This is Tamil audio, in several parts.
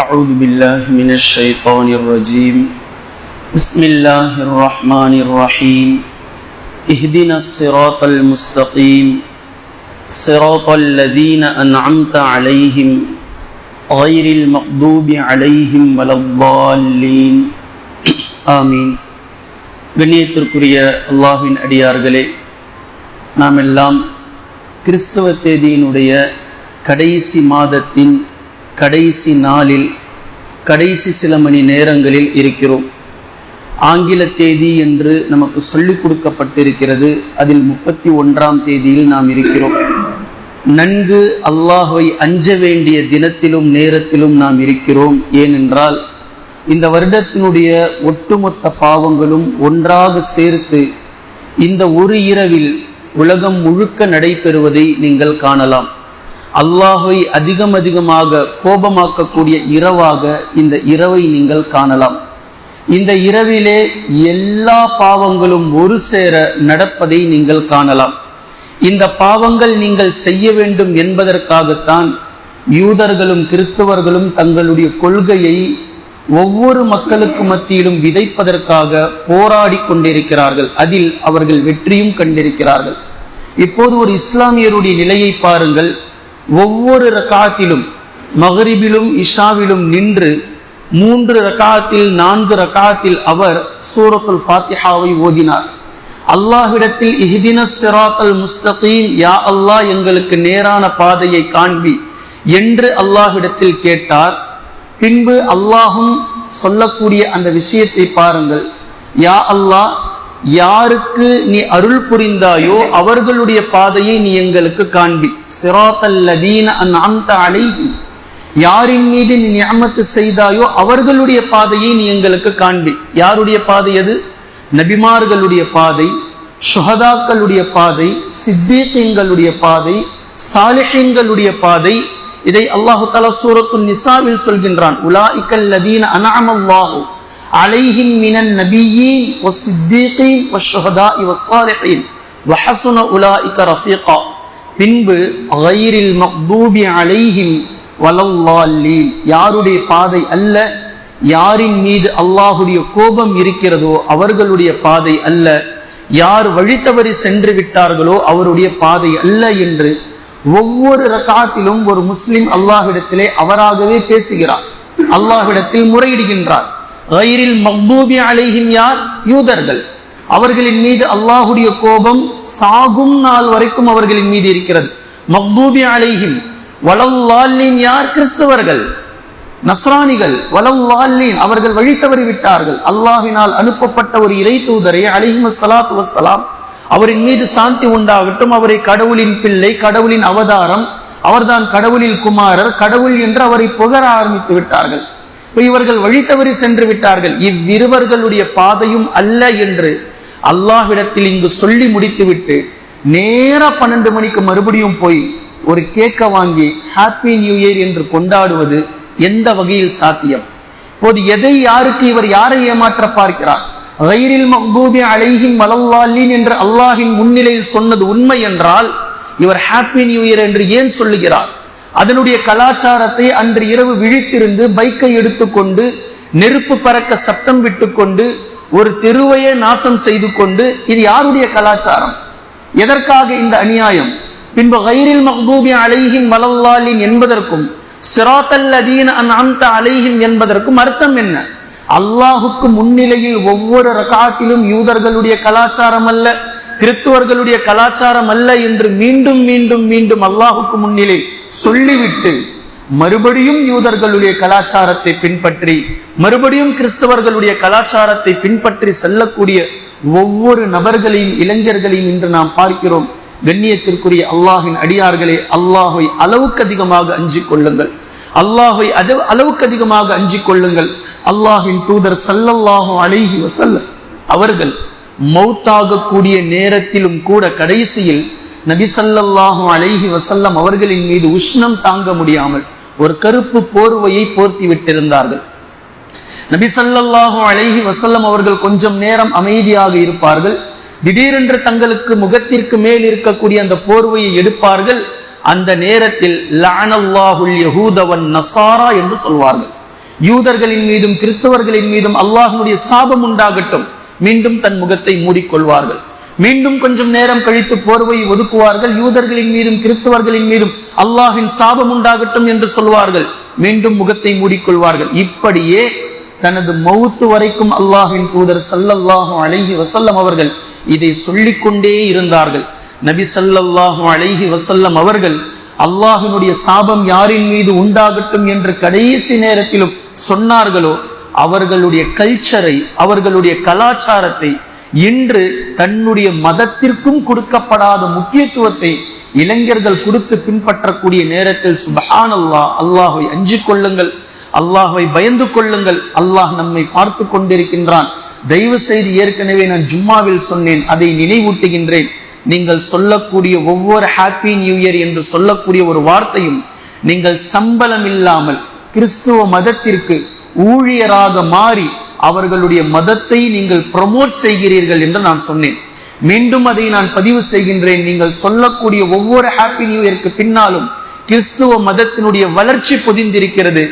أعوذ بالله من الشيطان الرجيم بسم الله الرحمن الرحيم اهدنا الصراط المستقيم صراط الذين أنعمت عليهم غير المغضوب عليهم ولا الضالين ஆமீன் கண்ணியத்திற்குரிய அல்லாஹ்வின் அடியார்களே நாம் எல்லாம் கிறிஸ்தவ தேதியினுடைய கடைசி மாதத்தின் கடைசி நாளில் கடைசி சில மணி நேரங்களில் இருக்கிறோம். ஆங்கில தேதி என்று நமக்கு சொல்லிக் கொடுக்கப்பட்டிருக்கிறது. அதில் முப்பத்தி ஒன்றாம் தேதியில் நாம் இருக்கிறோம். நன்கு அல்லாஹ்வை அஞ்ச வேண்டிய தினத்திலும் நேரத்திலும் நாம் இருக்கிறோம். ஏனென்றால் இந்த வருடத்தினுடைய ஒட்டுமொத்த பாவங்களும் ஒன்றாக சேர்த்து இந்த ஒரு இரவில் உலகம் முழுக்க நடைபெறுவதை நீங்கள் காணலாம். அல்லாஹை அதிகம் அதிகமாக கோபமாக்கக்கூடிய இரவாக இந்த இரவை நீங்கள் காணலாம். இந்த இரவிலே எல்லா பாவங்களும் ஒரு சேர நடப்பதை நீங்கள் காணலாம். இந்த பாவங்கள் நீங்கள் செய்ய வேண்டும் என்பதற்காகத்தான் யூதர்களும் கிறிஸ்தவர்களும் தங்களுடைய கொள்கையை ஒவ்வொரு மக்களுக்கு மத்தியிலும் விதைப்பதற்காக போராடி கொண்டிருக்கிறார்கள். அதில் அவர்கள் வெற்றியும் கண்டிருக்கிறார்கள். இப்போது ஒரு இஸ்லாமியருடைய நிலையை பாருங்கள். ஒவ்வொரு ரகாத்திலும் மகரிபிலும் இஷாவிலும் நின்று மூன்று ரகாத்தில் நான்கு ரகாத்தில் அவர் சூரத்துல் ஃபாத்திஹாவை ஓதினார். அல்லாஹ்விடத்தில் இஹிதின சிராத்தல் முஸ்தகீம் யா அல்லாஹ் எங்களுக்கு நேரான பாதையை காண்பி என்று அல்லாஹ்விடத்தில் கேட்டார். பின்பு அல்லாஹும் சொல்லக்கூடிய அந்த விஷயத்தை பாருங்கள். யா அல்லாஹ் யாருக்கு நீ அருள் புரிந்தாயோ அவர்களுடைய பாதையை நீ எங்களுக்கு காண்பி. சிராத்தல்லதீன அன் அம்த யாரின் மீது நீ நியமத்து செய்தாயோ அவர்களுடைய பாதையை நீ எங்களுக்கு காண்பி. யாருடைய பாதை அது? நபிமார்களுடைய பாதை சுஹதாக்களுடைய பாதை சித்தீக்கங்களுடைய பாதை சாலிஹீன்களுடைய பாதை. இதை அல்லாஹு தலா சூரத்து நிசாவில் சொல்கின்றான். உலா லதீன அனஅமல்லாஹு அலைஹிம் மினன் நபியீன் வஸ்ஸித்தீகீன் வஷ்ஷுஹதாஇ வஸ்ஸாலிஹீன் வஹஸன உலாஇக ரஃபீகா. பின்பு கைரில் மக்தூபி அலைஹிம் வலல்லாலீன் யாருடைய பாதை அல்ல யாரின் மீது அல்லாஹுடைய கோபம் இருக்கிறதோ அவர்களுடைய பாதை அல்ல. யார் வழித்தவறி சென்று விட்டார்களோ அவருடைய பாதை அல்ல என்று ஒவ்வொரு ரகாத்திலும் ஒரு முஸ்லிம் அல்லாஹிடத்திலே அவராகவே பேசுகிறார். அல்லாஹிடத்தில் முறையிடுகின்றார். கைரில் மக்பூபி அலைஹிம் யார்? யூதர்கள். அவர்களின் மீது அல்லாஹுடைய கோபம் சாகும் நாள் வரைக்கும் அவர்களின் மீது இருக்கிறது. மக்பூபி அலைஹிம். வளவாலின் யார்? கிறிஸ்தவர்கள். நஸ்ரானிகள். வளவாலின் அவர்கள் வழி தவறி விட்டார்கள். அல்லாஹினால் அனுப்பப்பட்ட ஒரு இறை தூதரை அலிஹிம் சலாத்து வசலாம் அவரின் மீது சாந்தி உண்டாகட்டும். அவரை கடவுளின் பிள்ளை கடவுளின் அவதாரம். அவர்தான் கடவுளில் குமாரர். கடவுள் என்று அவரை புகழ ஆரம்பித்து விட்டார்கள். இவர்கள் வழி தவறி சென்று விட்டார்கள். இவ்விருவர்களுடைய பாதையும் அல்ல என்று அல்லாஹ்விடத்தில் இங்கு சொல்லி முடித்துவிட்டு நேர பன்னெண்டு மணிக்கு மறுபடியும் போய் ஒரு கேக்க வாங்கி ஹாப்பி நியூ இயர் என்று கொண்டாடுவது எந்த வகையில் சாத்தியம்? இப்போது எதை யாருக்கு இவர் யாரை ஏமாற்ற பார்க்கிறார்? ரயிலில் மக்பூபி அலைஹின் மலவாலின் என்று அல்லாஹின் முன்னிலையில் சொன்னது உண்மை என்றால் இவர் ஹாப்பி நியூ இயர் என்று ஏன் சொல்லுகிறார்? அதனுடைய கலாச்சாரத்தை அன்று இரவு விழித்திருந்து பைக்கை எடுத்துக்கொண்டு நெருப்பு பறக்க சப்தம் விட்டுக்கொண்டு ஒரு தெருவையே நாசம் செய்து கொண்டு இது யாருடைய கலாச்சாரம்? எதற்காக இந்த அநியாயம்? பின்பு கைரில் மக்பூபி அலைஹிம் வலல்லாலின் என்பதற்கும் சிராத்தல்லதீன அன் அம்த அலைஹிம் என்பதற்கும் அர்த்தம் என்ன? அல்லாஹுக்கு முன்னிலையில் ஒவ்வொரு ரகாட்டிலும் யூதர்களுடைய கலாச்சாரம் அல்ல கிறிஸ்துவர்களுடைய கலாச்சாரம் அல்ல என்று மீண்டும் மீண்டும் மீண்டும் அல்லாஹுக்கு முன்னிலை சொல்லிவிட்டு மறுபடியும் யூதர்களுடைய கலாச்சாரத்தை பின்பற்றி மறுபடியும் கிறிஸ்தவர்களுடைய கலாச்சாரத்தை பின்பற்றி செல்லக்கூடிய ஒவ்வொரு நபர்களையும் இளைஞர்களையும் இன்று நாம் பார்க்கிறோம். கண்ணியத்திற்குரிய அல்லாஹின் அடியார்களே அல்லாஹை அளவுக்கு அதிகமாக அஞ்சு கொள்ளுங்கள். அல்லாஹை அது அளவுக்கு அதிகமாக அஞ்சிக் கொள்ளுங்கள். அல்லாஹின் தூதர் சல்லல்லாஹு அலைஹி வசல்ல அவர்கள் மௌத்தாகக்கூடிய நேரத்திலும் கூட கடைசியில் நபி சல்லல்லாஹு அலைஹி வசல்லம் அவர்களின் மீது உஷ்ணம் தாங்க முடியாமல் ஒரு கருப்பு போர்வையை போர்த்தி விட்டிருந்தார்கள். நபி சல்லல்லாஹு அலைஹி வசல்லம் அவர்கள் கொஞ்சம் நேரம் அமைதியாக இருப்பார்கள். திடீரென்று தங்களுக்கு முகத்திற்கு மேல் இருக்கக்கூடிய அந்த போர்வையை எடுப்பார்கள். அந்த நேரத்தில் லானல்லாஹுல் யகூதவன் நசாரா என்று சொல்வார்கள். யூதர்களின் மீதும் கிறிஸ்தவர்களின் மீதும் அல்லாஹனுடைய சாபம் உண்டாகட்டும். மீண்டும் தன் முகத்தை மூடிக்கொள்வார்கள். மீண்டும் கொஞ்சம் நேரம் கழித்து போர்வையை ஒதுக்குவார்கள். யூதர்களின் மீதும் கிறிஸ்தவர்களின் மீதும் அல்லாஹின் சாபம் உண்டாகட்டும் என்று சொல்வார்கள். மீண்டும் முகத்தை மூடிக்கொள்வார்கள். இப்படியே தனது மௌத்து வரைக்கும் அல்லாஹின் தூதர் சல்லல்லாஹு அழகி வசல்லம் அவர்கள் இதை சொல்லிக் கொண்டே இருந்தார்கள். நபி சல்லாஹு அலைஹி வசல்லம் அவர்கள் அல்லாஹினுடைய சாபம் யாரின் மீது உண்டாகட்டும் என்று கடைசி நேரத்திலும் சொன்னார்களோ அவர்களுடைய கல்ச்சரை அவர்களுடைய கலாச்சாரத்தை இன்று தன்னுடைய மதத்திற்கும் கொடுக்கப்படாத முக்கியத்துவத்தை இளைஞர்கள் கொடுத்து பின்பற்றக்கூடிய நேரத்தில் சுபஹான் அல்லாஹ் அல்லாஹை அஞ்சு கொள்ளுங்கள் அல்லாஹை பயந்து கொள்ளுங்கள் அல்லாஹ் நம்மை பார்த்து கொண்டிருக்கின்றான். தயவு செய்து ஏற்கனவே நான் ஜும்மாவில் சொன்னேன் அதை நினைவூட்டுகின்றேன். நீங்கள் சொல்லக்கூடிய ஒவ்வொரு ஹாப்பி நியூ இயர் என்று சொல்லக்கூடிய ஒரு வார்த்தையும் நீங்கள் சம்பளம் இல்லாமல் கிறிஸ்துவ மதத்திற்கு ஊழியராக மாறி அவர்களுடைய மதத்தை நீங்கள் ப்ரமோட் செய்கிறீர்கள் என்று நான் சொன்னேன். மீண்டும் அதை நான் பதிவு செய்கின்றேன். நீங்கள் சொல்லக்கூடிய ஒவ்வொரு ஹாப்பி நியூ இயருக்கு பின்னாலும் கிறிஸ்துவ மதத்தினுடைய வளர்ச்சி பொதிந்திருக்கிறது.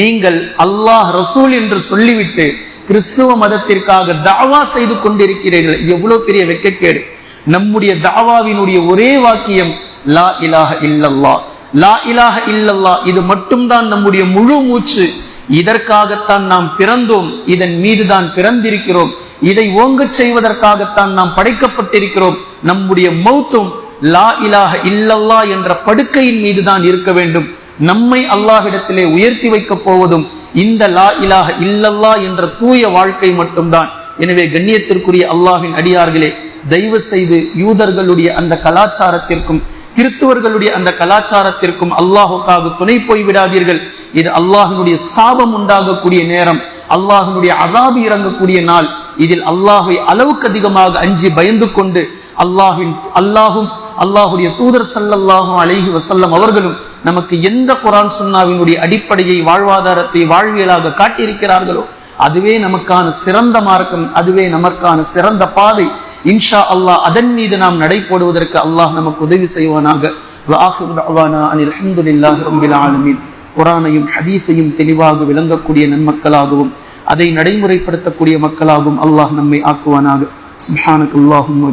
நீங்கள் அல்லாஹ் ரசூல் என்று சொல்லிவிட்டு கிறிஸ்துவ மதத்திற்காக தாவா செய்து கொண்டிருக்கிறீர்கள். எவ்வளவு பெரிய வெட்கக்கேடு நம்முடைய தாவாவினுடைய ஒரே வாக்கியம் லா இலாஹ இல்லல்லா. லா இலாஹ இல்லல்லா இது மட்டும்தான் நம்முடைய முழு மூச்சு. இதற்காகத்தான் நாம் பிறந்தோம். இதன் மீதுதான் பிறந்திருக்கிறோம். இதை ஓங்கச் செய்வதற்காகத்தான் நாம் படைக்கப்பட்டிருக்கிறோம். நம்முடைய மௌத்தும் லா இலாஹ இல்லல்லா என்ற படுக்கையின் மீதுதான் இருக்க வேண்டும். நம்மை அல்லாஹிடத்திலே உயர்த்தி வைக்கப் போவதும் இந்த லா இலாஹ இல்லல்லா என்ற தூய வாழ்க்கை மட்டும்தான். எனவே கண்ணியத்திற்குரிய அல்லாஹின் அடியார்களே தயவு செய்து யூதர்களுடைய அந்த கலாச்சாரத்திற்கும் கிறிஸ்துவர்களுடைய அந்த கலாச்சாரத்திற்கும் அல்லாஹுக்காக துணை போய் விடாதீர்கள். இது அல்லாஹினுடைய சாபம் உண்டாகக்கூடிய நேரம் அல்லாஹினுடைய அதாபு இறங்கக்கூடிய நாள். இதில் அல்லாஹை அளவுக்கு அதிகமாக அஞ்சி பயந்து கொண்டு அல்லாஹின் அல்லாஹும் அல்லாஹுடைய தூதர் சல்லல்லாஹும் அழகி வசல்லம் அவர்களும் நமக்கு எந்த குரான் சுன்னாவினுடைய அடிப்படையை வாழ்வாதாரத்தை வாழ்வியலாக காட்டியிருக்கிறார்களோ அதுவே நமக்கான சிறந்த மார்க்கம் அதுவே நமக்கான சிறந்த பாதை. இன்ஷா அல்லாஹ் அதன் மீது நாம் நடைபோடுவதற்கு அல்லாஹ் நமக்கு உதவி செய்வானாக. குரானையும் ஹதீஸையும் தெளிவாக விளங்கக்கூடிய நன்மக்களாகவும் அதை நடைமுறைப்படுத்தக்கூடிய மக்களாகவும் அல்லாஹ் நம்மை ஆக்குவானாக. சுப்ஹானக அல்லாஹும்ம